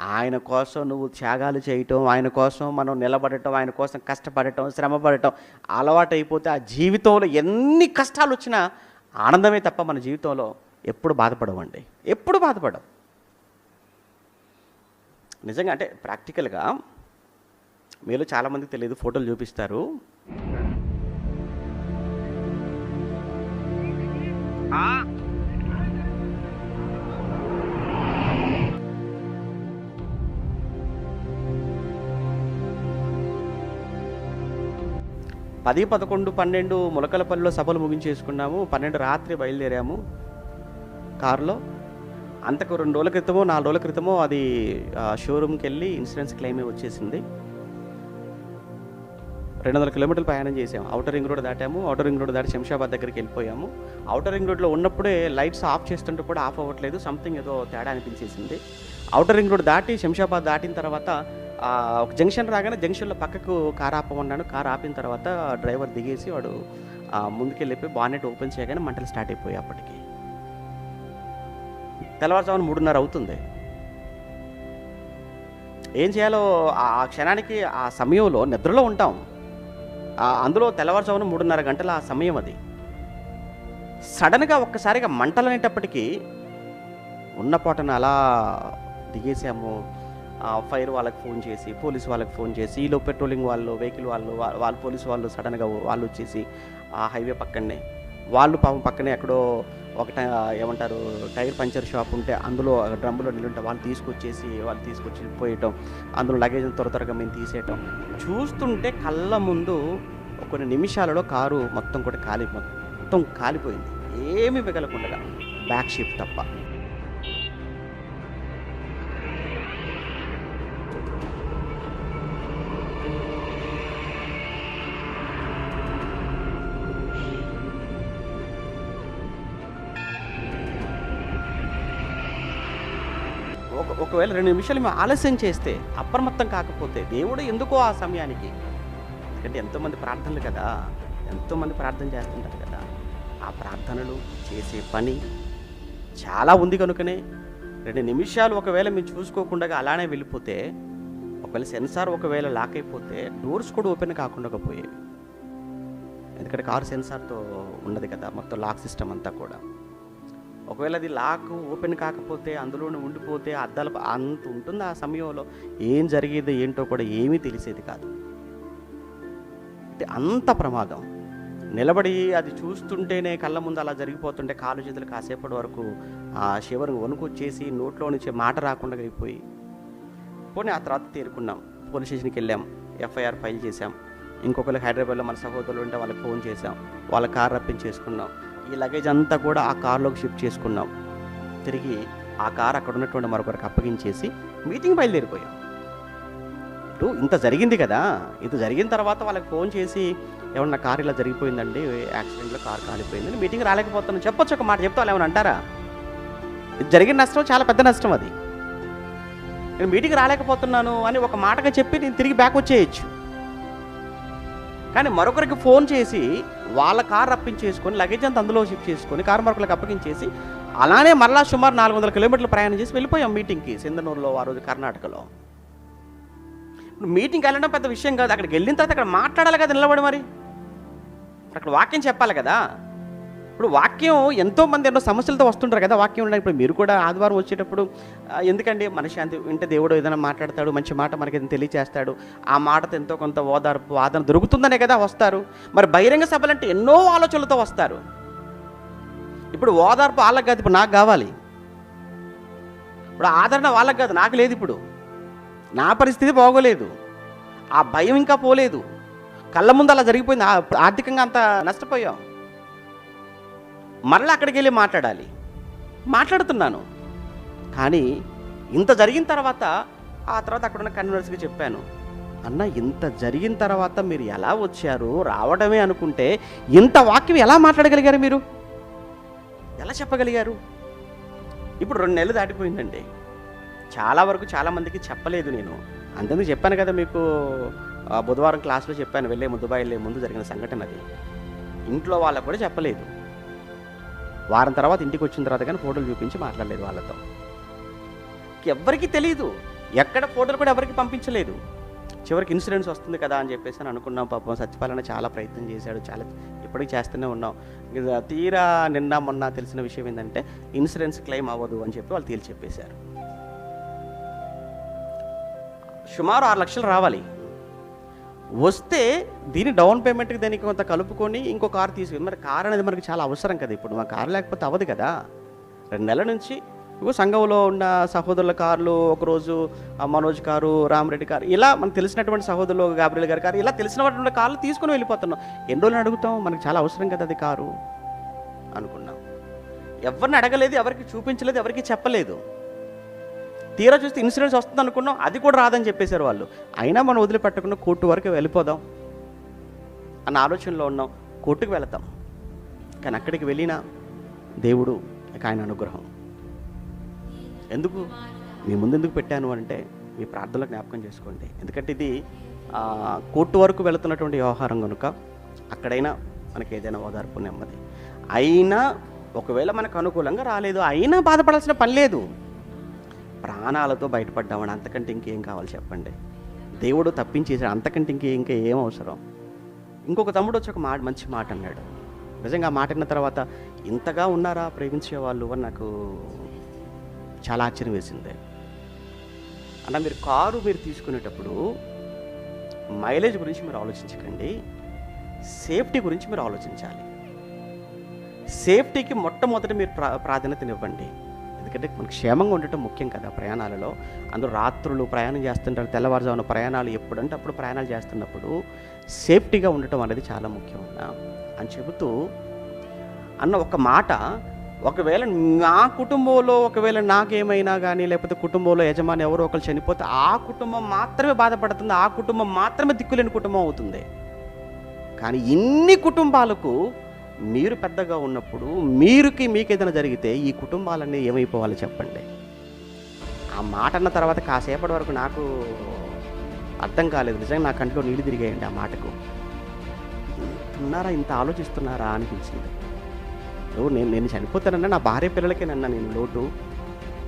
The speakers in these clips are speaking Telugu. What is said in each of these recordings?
ఆయన కోసం నువ్వు త్యాగాలు చేయటం ఆయన కోసం మనం నిలబడటం ఆయన కోసం కష్టపడటం శ్రమపడటం అలవాటు అయిపోతే ఆ జీవితంలో ఎన్ని కష్టాలు వచ్చినా ఆనందమే తప్ప మన జీవితంలో ఎప్పుడు బాధపడవండి. ఎప్పుడు బాధపడవు. నిజంగా అంటే ప్రాక్టికల్గా మీలో చాలామందికి తెలియదు ఫోటోలు చూపిస్తారు. పది పదకొండు పన్నెండు ములకలపల్లిలో సభలు ముగించేసుకున్నాము. పన్నెండు రాత్రి బయలుదేరాము కారులో. అంతకు రెండు రోజుల క్రితమో నాలుగు రోజుల క్రితమో అది షోరూమ్కి వెళ్ళి ఇన్సూరెన్స్ క్లెయిమ్ వచ్చేసింది. రెండు వందల కిలోమీటర్లు ప్రయాణం చేసాము అవుటర్ రింగ్ రోడ్ దాటాము. అవుటర్ రింగ్ రోడ్ దాటి శంషాబాద్ దగ్గరికి వెళ్ళిపోయాము. అవుటర్ రింగ్ రోడ్లో ఉన్నప్పుడే లైట్స్ ఆఫ్ చేస్తుంటే కూడా ఆఫ్ అవ్వట్లేదు. సంథింగ్ ఏదో తేడా అనిపించేసింది. అవుటర్ రింగ్ రోడ్ దాటి శంషాబాద్ దాటిన తర్వాత ఒక జంక్షన్ రాగానే జంక్షన్లో పక్కకు కార్ ఆపమన్నాను కార్ ఆపిన తర్వాత డ్రైవర్ దిగేసి వాడు ముందుకెళ్ళిపోయి బానెట్ ఓపెన్ చేయగానే మంటలు స్టార్ట్ అయిపోయాయి అప్పటికి. తెల్లవారుజామున మూడున్నర అవుతుంది. ఏం చేయాలో ఆ క్షణానికి ఆ సమయంలో నిద్రలో ఉంటాం. అందులో తెల్లవారుజామున మూడున్నర గంటల ఆ సమయం అది. సడన్గా ఒక్కసారిగా మంటలు అనేటప్పటికీ అలా దిగేసాము. ఫైర్ వాళ్ళకి ఫోన్ చేసి పోలీస్ వాళ్ళకి ఫోన్ చేసి ఈలో పెట్రోలింగ్ వాళ్ళు వెహికల్ వాళ్ళు వాళ్ళు పోలీస్ వాళ్ళు సడన్గా వాళ్ళు వచ్చేసి ఆ హైవే పక్కనే వాళ్ళు పాపం పక్కనే ఎక్కడో ఒక ఏమంటారు టైర్ పంచర్ షాప్ ఉంటే అందులో డ్రమ్ములో నిలుంటే వాళ్ళు తీసుకొచ్చేసి వాళ్ళు తీసుకొచ్చి పోయటం అందులో లగేజ్ త్వర త్వరగా మేము తీసేయటం. చూస్తుంటే కళ్ళ ముందు కొన్ని నిమిషాలలో కారు మొత్తం కూడా కాలి మొత్తం కాలిపోయింది. ఏమీ మిగలకుండా బ్యాక్ షీప్ తప్ప. ఒకవేళ రెండు నిమిషాలు మేము ఆలస్యం చేస్తే అప్రమత్తం కాకపోతే దేవుడు ఎందుకో ఆ సమయానికి? ఎందుకంటే ఎంతోమంది ప్రార్థనలు కదా ఎంతోమంది ప్రార్థన చేస్తుంటారు కదా. ఆ ప్రార్థనలు చేసే పని చాలా ఉంది కనుకనే రెండు నిమిషాలు ఒకవేళ మేము చూసుకోకుండా అలానే వెళ్ళిపోతే ఒకవేళ సెన్సార్ ఒకవేళ లాక్ అయిపోతే డోర్స్ కూడా ఓపెన్ కాకుండా పోయేవి. ఎందుకంటే కారు సెన్సార్తో ఉన్నది కదా మొత్తం లాక్ సిస్టమ్ అంతా కూడా. ఒకవేళ అది లాక్ ఓపెన్ కాకపోతే అందులోనే ఉండిపోతే అద్దాల అంత ఉంటుంది ఆ సమయంలో. ఏం జరిగేది ఏంటో కూడా ఏమీ తెలిసేది కాదు. అంత ప్రమాదం. నిలబడి అది చూస్తుంటేనే కళ్ళ ముందు అలా జరిగిపోతుంటే కాలు చేతులు కాసేపటి వరకు ఆ శివరు వణుకొచ్చేసి నోట్లో నుంచి మాట రాకుండా అయిపోయి పోనీ ఆ తర్వాత తేరుకున్నాం. పోలీస్ స్టేషన్కి వెళ్ళాం. ఎఫ్ఐఆర్ ఫైల్ చేశాం. ఇంకొకరికి హైదరాబాద్లో మన సహోదరులు ఉంటే వాళ్ళకి ఫోన్ చేశాం. వాళ్ళ కార్ రప్పించేసుకున్నాం. ఈ లగేజ్ అంతా కూడా ఆ కార్లోకి షిఫ్ట్ చేసుకున్నాం. తిరిగి ఆ కార్ అక్కడ ఉన్నటువంటి మరొకరికి అప్పగించేసి మీటింగ్ బయలుదేరిపోయాం. ఇప్పుడు ఇంత జరిగింది కదా? ఇంత జరిగిన తర్వాత వాళ్ళకి ఫోన్ చేసి ఏమన్నా కార్ ఇలా జరిగిపోయిందండి యాక్సిడెంట్లో కార్ కాలిపోయిందని మీటింగ్ రాలేకపోతున్నాను చెప్పొచ్చు ఒక మాట చెప్తా వాళ్ళు ఏమైనా అంటారా? ఇది జరిగిన నష్టం చాలా పెద్ద నష్టం అది. నేను మీటింగ్ రాలేకపోతున్నాను అని ఒక మాటగా చెప్పి నేను తిరిగి బ్యాక్ వచ్చేయచ్చు. కానీ మరొకరికి ఫోన్ చేసి వాళ్ళ కార్ రప్పించేసుకొని లగేజ్ అంతా అందులో షిఫ్ట్ చేసుకొని కారు మరొకరికి అప్పగించేసి అలానే మరలా సుమారు నాలుగు వందల కిలోమీటర్లు ప్రయాణం చేసి వెళ్ళిపోయాం మీటింగ్కి సింధనూరులో ఆ రోజు కర్ణాటకలో. ఇప్పుడు మీటింగ్కి వెళ్ళడం పెద్ద విషయం కాదు. అక్కడికి వెళ్ళిన తర్వాత అక్కడ మాట్లాడాలి కదా నిలబడి మరి. అక్కడ వాక్యం చెప్పాలి కదా. ఇప్పుడు వాక్యం ఎంతో మంది ఎన్నో సమస్యలతో వస్తుంటారు కదా వాక్యం ఉండడానికి ఇప్పుడు మీరు కూడా ఆదివారం వచ్చేటప్పుడు ఎందుకండి? మనశాంతి వింటే దేవుడు ఏదైనా మాట్లాడతాడు మంచి మాట మనకి ఏదైనా తెలియచేస్తాడు. ఆ మాటతో ఎంతో కొంత ఓదార్పు వాదన దొరుకుతుందనే కదా వస్తారు. మరి బహిరంగ సభలంటే ఎన్నో ఆలోచనలతో వస్తారు. ఇప్పుడు ఓదార్పు వాళ్ళకి కాదు ఇప్పుడు నాకు కావాలి. ఇప్పుడు ఆదరణ వాళ్ళకి కాదు నాకు లేదు ఇప్పుడు. నా పరిస్థితి బాగోలేదు. ఆ భయం ఇంకా పోలేదు. కళ్ళ ముందు అలా జరిగిపోయింది. ఆర్థికంగా అంత నష్టపోయాం. మరలా అక్కడికి వెళ్ళి మాట్లాడాలి. మాట్లాడుతున్నాను. కానీ ఇంత జరిగిన తర్వాత ఆ తర్వాత అక్కడ ఉన్న కన్వర్స్కి చెప్పాను. అన్న ఇంత జరిగిన తర్వాత మీరు ఎలా వచ్చారు? రావడమే అనుకుంటే ఇంత వాక్యం ఎలా మాట్లాడగలిగారు మీరు? ఎలా చెప్పగలిగారు? ఇప్పుడు రెండు నెలలు దాటిపోయిందండి. చాలా వరకు చాలామందికి చెప్పలేదు నేను. అంతేందుకు చెప్పాను కదా మీకు బుధవారం క్లాస్లో చెప్పాను వెళ్ళే ముందు దుబాయ్ వెళ్ళే ముందు జరిగిన సంఘటన అది. ఇంట్లో వాళ్ళకు కూడా చెప్పలేదు. వారం తర్వాత ఇంటికి వచ్చిన తర్వాత కానీ ఫోటోలు చూపించి మాట్లాడలేదు వాళ్ళతో. ఎవ్వరికీ తెలియదు ఎక్కడ ఫోటోలు కూడా ఎవరికి పంపించలేదు. చివరికి ఇన్సూరెన్స్ వస్తుంది కదా అని చెప్పేసి అని అనుకున్నాం పాపం. సత్యపాలన చాలా ప్రయత్నం చేశాడు. చాలా ఇప్పటికీ చేస్తూనే ఉన్నాం. తీరా నిన్న మొన్న తెలిసిన విషయం ఏంటంటే ఇన్సూరెన్స్ క్లెయిమ్ అవ్వదు అని చెప్పి వాళ్ళు తేల్చి చెప్పేశారు. సుమారు ఆరు లక్షలు రావాలి. వస్తే దీని డౌన్ పేమెంట్కి దానికి కొంత కలుపుకొని ఇంకో కారు తీసుకుని మరి కార్ అనేది మనకి చాలా అవసరం కదా ఇప్పుడు. మా కారు లేకపోతే అవ్వదు కదా. రెండు నెలల నుంచి ఇగో సంఘంలో ఉన్న సహోదరుల కార్లు ఒకరోజు మనోజ్ కారు రామరెడ్డి కారు ఇలా మనకు తెలిసినటువంటి సహోదరులు గాబ్రియల్ గారి కారు ఇలా తెలిసినటువంటి కార్లు తీసుకుని వెళ్ళిపోతున్నాం. ఎన్ని రోజులు అడుగుతాం? మనకి చాలా అవసరం కదా అది కారు అనుకున్నాం. ఎవరిని అడగలేదు ఎవరికి చూపించలేదు ఎవరికి చెప్పలేదు. తీరా చూస్తే ఇన్సూరెన్స్ వస్తుంది అనుకున్నాం అది కూడా రాదని చెప్పేశారు వాళ్ళు. అయినా మనం వదిలిపెట్టకుండా కోర్టు వరకు వెళ్ళిపోదాం అన్న ఆలోచనలో ఉన్నాం కోర్టుకు వెళతాం. కానీ అక్కడికి వెళ్ళినా దేవుడు ఇక ఆయన అనుగ్రహం. ఎందుకు? మీ ముందు ఎందుకు పెట్టాను అంటే మీ ప్రార్థనలో జ్ఞాపకం చేసుకోండి. ఎందుకంటే ఇది కోర్టు వరకు వెళుతున్నటువంటి వ్యవహారం కనుక అక్కడైనా మనకి ఏదైనా ఓదార్పు నెమ్మది. అయినా ఒకవేళ మనకు అనుకూలంగా రాలేదు అయినా బాధపడాల్సిన పని లేదు. ప్రాణాలతో బయటపడ్డామని అంతకంటే ఇంకేం కావాలి చెప్పండి. దేవుడు తప్పించేసాడు అంతకంటే ఇంకే ఇంకా ఏం అవసరం? ఇంకొక తమ్ముడు వచ్చి ఒక మాట మంచి మాట అన్నాడు. నిజంగా ఆ మాట తర్వాత ఇంతగా ఉన్నారా ప్రేమించే వాళ్ళు అని నాకు చాలా ఆశ్చర్యం వేసింది. అన్న మీరు కారు మీరు తీసుకునేటప్పుడు మైలేజ్ గురించి మీరు ఆలోచించకండి. సేఫ్టీ గురించి మీరు ఆలోచించాలి. సేఫ్టీకి మొట్టమొదటి మీరు ప్రా ప్రాధాన్యతనివ్వండి. ఎందుకంటే మనకు క్షేమంగా ఉండటం ముఖ్యం కదా ప్రయాణాలలో. అందరూ రాత్రులు ప్రయాణం చేస్తుంటారు తెల్లవారుజామున ప్రయాణాలు ఎప్పుడంటే అప్పుడు ప్రయాణాలు చేస్తున్నప్పుడు సేఫ్టీగా ఉండటం అనేది చాలా ముఖ్యం అన్న. అని చెబుతూ అన్న ఒక మాట ఒకవేళ నా కుటుంబంలో ఒకవేళ నాకేమైనా కానీ లేకపోతే కుటుంబంలో యజమాని ఎవరో ఒకరు చనిపోతే ఆ కుటుంబం మాత్రమే బాధపడుతుంది ఆ కుటుంబం మాత్రమే దిక్కులేని కుటుంబం అవుతుంది. కానీ ఇన్ని కుటుంబాలకు మీరు పెద్దగా ఉన్నప్పుడు మీరుకి మీకు ఏదైనా జరిగితే ఈ కుటుంబాలన్నీ ఏమైపోవాలి చెప్పండి. ఆ మాట అన్న తర్వాత కాసేపటి వరకు నాకు అర్థం కాలేదు. నిజంగా నా కంట్లో నీళ్ళు తిరిగాయండి ఆ మాటకు. ఉన్నారా ఇంత ఆలోచిస్తున్నారా? అనిపించింది. నేను నేను చనిపోతానన్నా నా భార్య పిల్లలకేనన్నా నేను లోటు.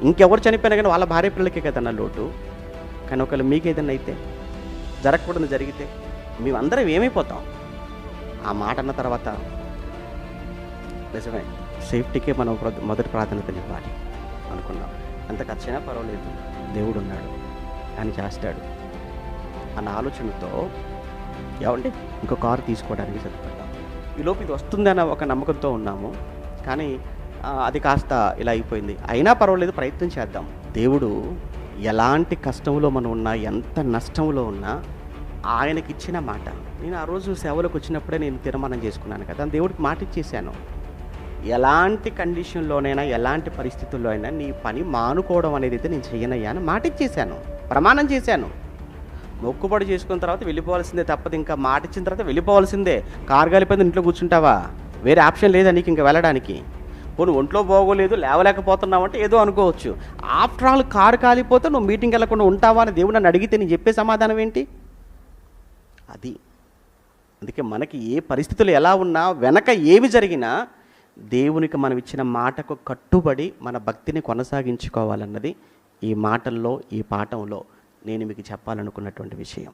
ఇంకెవరు చనిపోయినా కానీ వాళ్ళ భార్య పిల్లలకే కదన్నా లోటు. కానీ ఒకవేళ మీకు ఏదైనా అయితే జరగకూడదు జరిగితే మేమందరం ఏమైపోతాం? ఆ మాట అన్న తర్వాత నిజమే. సేఫ్టీకే మనం మొదటి ప్రాధాన్యతనివ్వాలి అనుకున్నాం. ఎంత ఖర్చైనా పర్వాలేదు. దేవుడు ఉన్నాడు అని చేస్తాడు. అన్న ఆలోచనతో ఏమంటే ఇంకో కారు తీసుకోవడానికి సిద్ధపడ్డాం. ఈలోపు ఇది వస్తుందన్న ఒక నమ్మకంతో ఉన్నాము. కానీ అది కాస్త ఇలా అయిపోయింది. అయినా పర్వాలేదు ప్రయత్నం చేద్దాం. దేవుడు ఎలాంటి కష్టంలో మనం ఉన్నా ఎంత నష్టంలో ఉన్నా ఆయనకి ఇచ్చిన మాట. నేను ఆ రోజు సేవలకు వచ్చినప్పుడే నేను తీర్మానం చేసుకున్నాను కదా దేవుడికి మాట ఇచ్చేసాను ఎలాంటి కండిషన్లోనైనా ఎలాంటి పరిస్థితుల్లో అయినా నీ పని మానుకోవడం అనేది అయితే నేను చెయ్యనయ్యా అని మాట ఇచ్చేసాను ప్రమాణం చేశాను. మొక్కుబడి చేసుకున్న తర్వాత వెళ్ళిపోవాల్సిందే తప్పదు. ఇంకా మాట ఇచ్చిన తర్వాత వెళ్ళిపోవాల్సిందే. కారు కాలిపోతే ఇంట్లో కూర్చుంటావా? వేరే ఆప్షన్ లేదా నీకు ఇంకా వెళ్ళడానికి? పోను ఒంట్లో బాగోలేదు లేవలేకపోతున్నావు అంటే ఏదో అనుకోవచ్చు. ఆఫ్టర్ ఆల్ కారు కాలిపోతే నువ్వు మీటింగ్ వెళ్ళకుండా ఉంటావా అని దేవుడు నన్ను అడిగితే నేను చెప్పే సమాధానం ఏంటి? అది. అందుకే మనకి ఏ పరిస్థితులు ఎలా ఉన్నా వెనక ఏమి జరిగినా దేవునికి మనం ఇచ్చిన మాటకు కట్టుబడి మన భక్తిని కొనసాగించుకోవాలన్నది ఈ మాటల్లో ఈ పాఠంలో నేను మీకు చెప్పాలనుకున్నటువంటి విషయం.